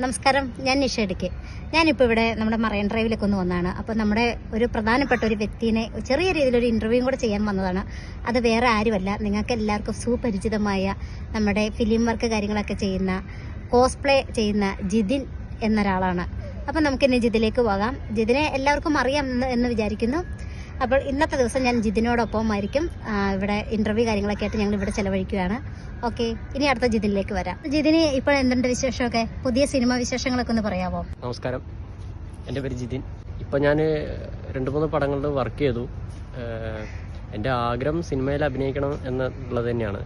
നമസ്കാരം ഞാൻ നിഷ ഇടുക്കി. ഞാനിപ്പോൾ ഇവിടെ നമ്മുടെ മറൈൻ ഡ്രൈവിലേക്ക് ഒന്ന് വന്നതാണ്. അപ്പോൾ നമ്മുടെ ഒരു പ്രധാനപ്പെട്ട ഒരു വ്യക്തിനെ ചെറിയ രീതിയിലൊരു ഇന്റർവ്യൂ കൂടെ ചെയ്യാൻ വന്നതാണ്. അത് വേറെ ആരുമല്ല നിങ്ങൾക്ക് എല്ലാവർക്കും സുപരിചിതമായ നമ്മുടെ ഫിലിം വർക്ക് കാര്യങ്ങളൊക്കെ ചെയ്യുന്ന കോസ്പ്ലേ ചെയ്യുന്ന ജിതിൻ എന്നൊരാളാണ്. അപ്പം നമുക്കിനി ജിതിലേക്ക് പോകാം. ജിതിനെ എല്ലാവർക്കും അറിയാം എന്ന് വിചാരിക്കുന്നു. അപ്പോൾ ഇന്നത്തെ ദിവസം ഞാൻ ജിതിനോടൊപ്പം ആയിരിക്കും ഇവിടെ ഇന്റർവ്യൂ കാര്യങ്ങളൊക്കെ ആയിട്ട് ഞങ്ങൾ ഇവിടെ ചെലവഴിക്കുകയാണ്. ഓക്കെ ഇനി അടുത്ത ജിതിനിലേക്ക് വരാം. ജിതിന് ഇപ്പോൾ എന്തുണ്ട് വിശേഷമൊക്കെ? പുതിയ സിനിമ വിശേഷങ്ങളൊക്കെ ഒന്ന് പറയാമോ? നമസ്കാരം. എന്റെ പേര് ജിതിൻ. ഇപ്പം ഞാൻ രണ്ട് മൂന്ന് പടങ്ങളിൽ വർക്ക് ചെയ്തു. എന്റെ ആഗ്രഹം സിനിമയിൽ അഭിനയിക്കണം എന്നുള്ളത് തന്നെയാണ്.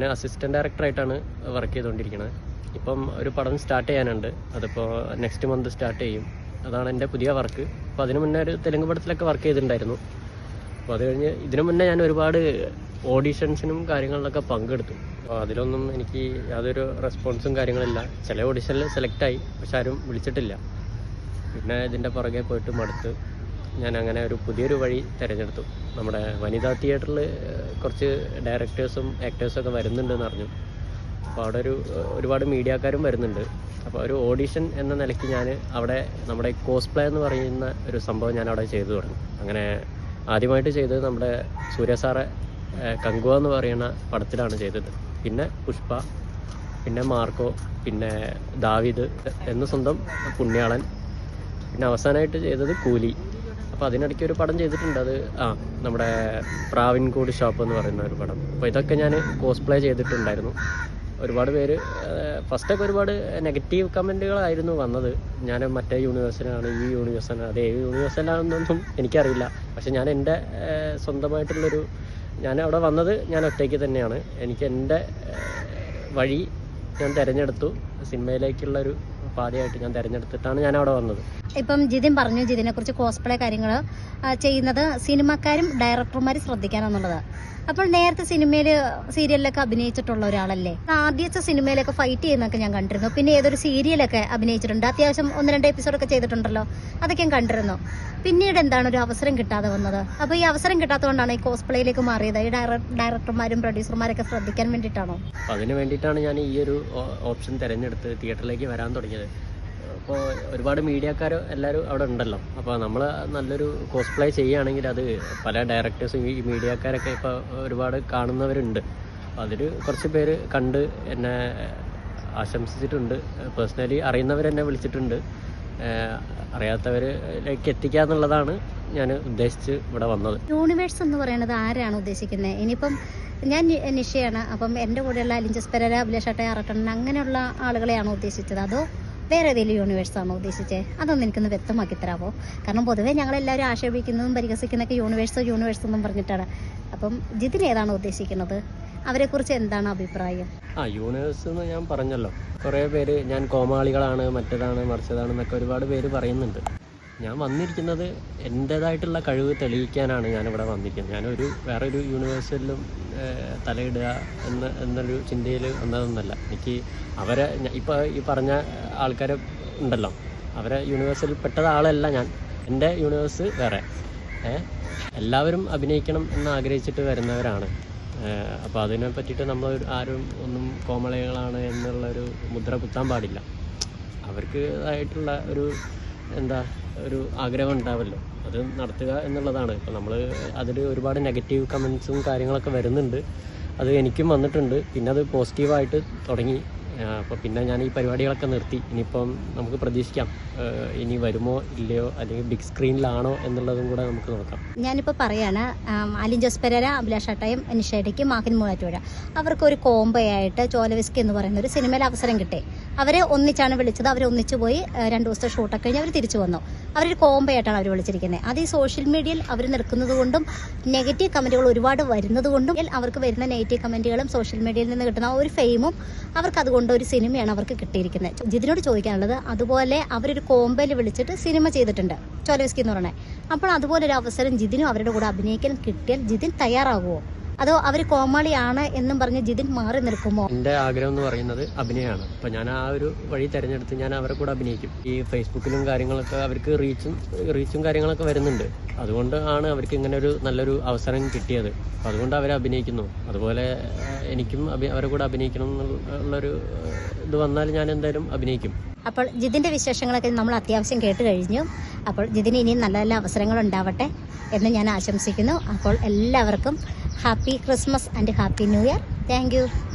ഞാൻ അസിസ്റ്റന്റ് ഡയറക്ടറായിട്ടാണ് വർക്ക് ചെയ്തുകൊണ്ടിരിക്കുന്നത്. ഇപ്പം ഒരു പടം സ്റ്റാർട്ട് ചെയ്യാനുണ്ട്. അതിപ്പോൾ നെക്സ്റ്റ് മന്ത് സ്റ്റാർട്ട് ചെയ്യും. അതാണ് എന്റെ പുതിയ വർക്ക്. അപ്പോൾ അതിനു മുന്നേ ഒരു തെലുങ്ക് പടത്തിലൊക്കെ വർക്ക് ചെയ്തിട്ടുണ്ടായിരുന്നു. അപ്പോൾ അത് കഴിഞ്ഞ് ഇതിനു മുന്നേ ഞാൻ ഒരുപാട് ഓഡീഷൻസിനും കാര്യങ്ങളിലൊക്കെ പങ്കെടുത്തു. അപ്പോൾ അതിലൊന്നും എനിക്ക് യാതൊരു റെസ്പോൺസും കാര്യങ്ങളില്ല. ചില ഓഡീഷനിൽ സെലക്ട് ആയി പക്ഷെ ആരും വിളിച്ചിട്ടില്ല. പിന്നെ ഇതിന്റെ പുറകെ പോയിട്ട് മടുത്ത് ഞാൻ അങ്ങനെ ഒരു പുതിയൊരു വഴി തിരഞ്ഞെടുത്തു. നമ്മുടെ വനിതാ തിയേറ്ററിൽ കുറച്ച് ഡയറക്ടേഴ്സും ആക്ടേഴ്സും ഒക്കെ വരുന്നുണ്ടെന്ന് അറിഞ്ഞു. അപ്പോൾ അവിടെ ഒരു ഒരുപാട് മീഡിയക്കാരും വരുന്നുണ്ട്. അപ്പോൾ ഒരു ഓഡിഷൻ എന്ന നിലയ്ക്ക് ഞാൻ അവിടെ നമ്മുടെ കോസ്പ്ലേ എന്ന് പറയുന്ന ഒരു സംഭവം ഞാൻ അവിടെ ചെയ്തു തുടങ്ങി. അങ്ങനെ ആദ്യമായിട്ട് ചെയ്തത് നമ്മുടെ സൂര്യ സാറെ കങ്കുവ എന്ന് പറയുന്ന പടത്തിലാണ് ചെയ്തത്. പിന്നെ പുഷ്പ പിന്നെ മാർക്കോ പിന്നെ ദാവിദ് എന്ന് സ്വന്തം പുണ്യാളൻ. പിന്നെ അവസാനമായിട്ട് ചെയ്തത് കൂലി. അപ്പോൾ അതിനിടയ്ക്ക് ഒരു പടം ചെയ്തിട്ടുണ്ട്. അത് ആ നമ്മുടെ പ്രാവിൻകൂട് ഷോപ്പ് എന്ന് പറയുന്ന ഒരു പടം. അപ്പോൾ ഇതൊക്കെ ഞാൻ കോസ്പ്ലേ ചെയ്തിട്ടുണ്ടായിരുന്നു. ഒരുപാട് പേര് ഫസ്റ്റൊക്കെ ഒരുപാട് നെഗറ്റീവ് കമന്റുകളായിരുന്നു വന്നത്. ഞാൻ മറ്റേ യൂണിവേഴ്സിനാണ് ഈ യൂണിവേഴ്സിനാണ് അത് ഏത് യൂണിവേഴ്സിനാണെന്നൊന്നും എനിക്കറിയില്ല. പക്ഷെ ഞാൻ എന്റെ സ്വന്തമായിട്ടുള്ളൊരു ഞാൻ അവിടെ വന്നത് ഞാൻ ഒറ്റയ്ക്ക് തന്നെയാണ്. എനിക്ക് എന്റെ വഴി ഞാൻ തിരഞ്ഞെടുത്തു. സിനിമയിലേക്കുള്ള ഒരു പാതയായിട്ട് ഞാൻ തിരഞ്ഞെടുത്തിട്ടാണ് ഞാൻ അവിടെ വന്നത്. ഇപ്പം ജിതിൻ പറഞ്ഞു ജിതിനെ കുറിച്ച് കോസ്പ്ലേ കാര്യങ്ങൾ ചെയ്യുന്നത് സിനിമക്കാരും ഡയറക്ടർമാരും ശ്രദ്ധിക്കാനെന്നുള്ളത്. അപ്പോൾ നേരത്തെ സിനിമയിൽ സീരിയലിലൊക്കെ അഭിനയിച്ചിട്ടുള്ള ഒരാളല്ലേ? ആദ്യത്തെ സിനിമയിലൊക്കെ ഫൈറ്റ് ചെയ്യുന്നൊക്കെ ഞാൻ കണ്ടിരുന്നു. പിന്നെ ഏതൊരു സീരിയലൊക്കെ അഭിനയിച്ചിട്ടുണ്ട്? അത്യാവശ്യം ഒന്ന് രണ്ട് എപ്പിസോഡൊക്കെ ചെയ്തിട്ടുണ്ടല്ലോ. അതൊക്കെ ഞാൻ കണ്ടിരുന്നു. പിന്നീട് എന്താണ് ഒരു അവസരം കിട്ടാതെ വന്നത്? അപ്പോൾ ഈ അവസരം കിട്ടാത്തതുകൊണ്ടാണ് ഈ കോസ്പ്ലേയിലേക്ക് മാറിയത്. ഈ ഡയറ- ഡയറക്ടർമാരും പ്രൊഡ്യൂസർമാരൊക്കെ ശ്രദ്ധിക്കാൻ വേണ്ടിയിട്ടാണോ? അതിന് വേണ്ടിയിട്ടാണ് ഞാൻ ഈ ഒരു ഓപ്ഷൻ തിരഞ്ഞെടുത്ത് തിയേറ്ററിലേക്ക് വരാൻ തുടങ്ങിയത്. അപ്പോൾ ഒരുപാട് മീഡിയക്കാർ എല്ലാവരും അവിടെ ഉണ്ടല്ലോ. അപ്പോൾ നമ്മൾ നല്ലൊരു കോസ്പ്ലേ ചെയ്യുകയാണെങ്കിൽ അത് പല ഡയറക്ടേഴ്സും ഈ മീഡിയക്കാരൊക്കെ ഇപ്പോൾ ഒരുപാട് കാണുന്നവരുണ്ട്. അപ്പോൾ അതിൽ കുറച്ച് പേര് കണ്ട് എന്നെ ആശംസിച്ചിട്ടുണ്ട്. പേഴ്സണലി അറിയുന്നവരെന്നെ വിളിച്ചിട്ടുണ്ട്. അറിയാത്തവരിലേക്ക് എത്തിക്കുക എന്നുള്ളതാണ് ഞാൻ ഉദ്ദേശിച്ച് ഇവിടെ വന്നത്. യൂണിവേഴ്സ് എന്ന് പറയുന്നത് ആരാണ് ഉദ്ദേശിക്കുന്നത് ഇനിയിപ്പം ഞാൻ നിഷയാണ്. അപ്പം എന്റെ കൂടെയുള്ള അലിഞ്ചസ് പെരര അഭിലാഷട്ട അറട്ടണ്ണൻ അങ്ങനെയുള്ള ആളുകളെയാണോ ഉദ്ദേശിച്ചത്? അതോ വേറെ ഏതെങ്കിലും യൂണിവേഴ്സാണോ ഉദ്ദേശിച്ചത് അതൊന്നും എനിക്കൊന്ന് വ്യക്തമാക്കി തരാമോ കാരണം പൊതുവേ ഞങ്ങളെല്ലാവരും ആക്ഷേപിക്കുന്നതും പരിഹസിക്കുന്നതൊക്കെ യൂണിവേഴ്സോ യൂണിവേഴ്സ് എന്നും പറഞ്ഞിട്ടാണ്. അപ്പം ജിതിൻ ഏതാണ് ഉദ്ദേശിക്കുന്നത്? അവരെക്കുറിച്ച് എന്താണ് അഭിപ്രായം? ആ യൂണിവേഴ്സ് എന്ന് ഞാൻ പറഞ്ഞല്ലോ. കുറേ പേര് ഞാൻ കോമാളികളാണ് മറ്റേതാണ് മറിച്ചതാണ് എന്നൊക്കെ ഒരുപാട് പേര് പറയുന്നുണ്ട്. ഞാൻ വന്നിരിക്കുന്നത് എന്റേതായിട്ടുള്ള കഴിവ് തെളിയിക്കാനാണ് ഞാനിവിടെ വന്നിരിക്കുന്നത്. ഞാനൊരു വേറൊരു യൂണിവേഴ്സിലും തലയിടുക എന്ന എന്നൊരു ചിന്തയിൽ വന്നതൊന്നല്ല. എനിക്ക് അവരെ ഇപ്പോൾ ഈ പറഞ്ഞ ആൾക്കാർ ഉണ്ടല്ലോ. അവരെ യൂണിവേഴ്സിൽ പെട്ട ആളല്ല ഞാൻ. എന്റെ യൂണിവേഴ്സ് വേറെ. എല്ലാവരും അഭിനയിക്കണം എന്ന് ആഗ്രഹിച്ചിട്ട് വരുന്നവരാണ്. അപ്പോൾ അതിനെ പറ്റിയിട്ട് നമ്മൾ ആരും ഒന്നും കോമളികളാണ് എന്നുള്ളൊരു മുദ്ര കുത്താൻ പാടില്ല. അവർക്ക് ആയിട്ടുള്ള ഒരു എന്താ ഒരു ആഗ്രഹം ഉണ്ടാവല്ലോ. അത് നടത്തുക എന്നുള്ളതാണ്. ഇപ്പോൾ നമ്മൾ അതിൽ ഒരുപാട് നെഗറ്റീവ് കമൻസും കാര്യങ്ങളൊക്കെ വരുന്നുണ്ട്. അത് എനിക്കും വന്നിട്ടുണ്ട്. പിന്നെ അത് പോസിറ്റീവായിട്ട് തുടങ്ങി. അപ്പോൾ പിന്നെ ഞാൻ ഈ പരിപാടികളൊക്കെ നിർത്തി. ഇനിയിപ്പം നമുക്ക് പ്രതീക്ഷിക്കാം. ഇനി വരുമോ ഇല്ലയോ അല്ലെങ്കിൽ ബിഗ് സ്ക്രീനിലാണോ എന്നുള്ളതും കൂടെ നമുക്ക് നോക്കാം. ഞാനിപ്പോൾ പറയാണ് ആം, അലിൻ ജോസ് പെരര അഭിലാഷ് അട്ടയം നിഷേടയ്ക്ക് മാഹിൻ മൂവാറ്റുപുഴ. അവർക്കൊരു കോംബയായിട്ട് ചോലവിസ്കി എന്ന് പറയുന്ന ഒരു സിനിമയിൽ അവസരം കിട്ടി. അവരെ ഒന്നിച്ചാണ് വിളിച്ചത്. അവർ ഒന്നിച്ചു പോയി രണ്ടു ദിവസത്തെ ഷൂട്ടൊക്കെ കഴിഞ്ഞ് അവർ തിരിച്ചു വന്നു. അവരൊരു കോമ്പയായിട്ടാണ് അവർ വിളിച്ചിരിക്കുന്നത് അത് ഈ സോഷ്യൽ മീഡിയയിൽ അവർ നിൽക്കുന്നത് കൊണ്ടും നെഗറ്റീവ് കമന്റുകൾ ഒരുപാട് വരുന്നത് കൊണ്ടും അവർക്ക് വരുന്ന നെഗറ്റീവ് കമന്റുകളും സോഷ്യൽ മീഡിയയിൽ നിന്ന് കിട്ടുന്ന ഒരു ഫെയിമും അവർക്ക് അതുകൊണ്ട് ഒരു സിനിമയാണ് അവർക്ക് കിട്ടിയിരിക്കുന്നത് ജിതിനോട് ചോദിക്കാനുള്ളത് അതുപോലെ അവരൊരു കോംബോയിൽ വിളിച്ചിട്ട് സിനിമ ചെയ്തിട്ടുണ്ട് ചോലവിസ്കി എന്ന് പറയുന്നത് അപ്പോൾ അതുപോലൊരു അവസരം ജിതിനും അവരുടെ കൂടെ അഭിനയിക്കാൻ കിട്ടിയാൽ ജിതിൻ തയ്യാറാകുമോ അതോ അവർ കോമാളിയാണ് എന്നും പറഞ്ഞ് ജിതിൻ മാറി നിൽക്കുമോ? എന്റെ ആഗ്രഹം എന്ന് പറയുന്നത് അഭിനയമാണ് അപ്പൊ ഞാൻ ആ ഒരു വഴി തെരഞ്ഞെടുത്ത് ഞാൻ അവരെ കൂടെ അഭിനയിക്കും. ഈ ഫേസ്ബുക്കിലും കാര്യങ്ങളൊക്കെ അവർക്ക് റീച്ചും റീച്ചും കാര്യങ്ങളൊക്കെ വരുന്നുണ്ട്. അതുകൊണ്ട് ആണ് അവർക്ക് ഇങ്ങനെ ഒരു നല്ലൊരു അവസരം കിട്ടിയത്. അതുകൊണ്ട് അവരെ അഭിനയിക്കുന്നു. അതുപോലെ എനിക്കും അവരെ കൂടെ അഭിനയിക്കണം എന്നുള്ളൊരു ഇത് വന്നാൽ ഞാൻ എന്തായാലും അഭിനയിക്കും. അപ്പോൾ ജിതിന്റെ വിശേഷങ്ങളൊക്കെ നമ്മൾ അത്യാവശ്യം കേട്ട് കഴിഞ്ഞു. അപ്പോൾ ജിതിന് ഇനിയും നല്ല നല്ല അവസരങ്ങൾ ഉണ്ടാവട്ടെ എന്ന് ഞാൻ ആശംസിക്കുന്നു. അപ്പോൾ എല്ലാവർക്കും happy Christmas and happy new year thank